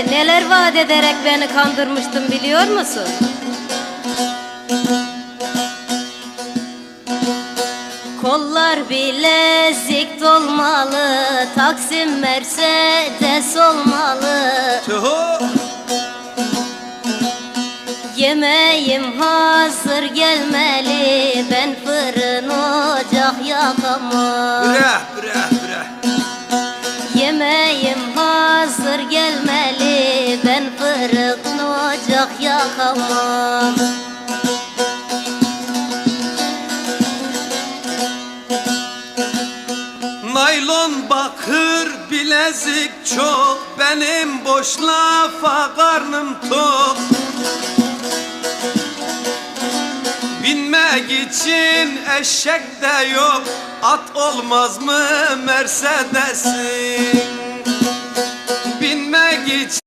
abi neler vaat ederek beni kandırmıştın biliyor musun? Kollar bilezik dolmalı, Taksim Mercedes olmalı. Tuhu Yemeğim hazır gelmeli, ben fırın ocak yakamam. Bre bre bre Yemeğim hazır gelmeli, ocak yakamam. Naylon bakır bilezik çok Benim boş lafa karnım tok Binmek için eşek de yok At olmaz mı Mercedes'in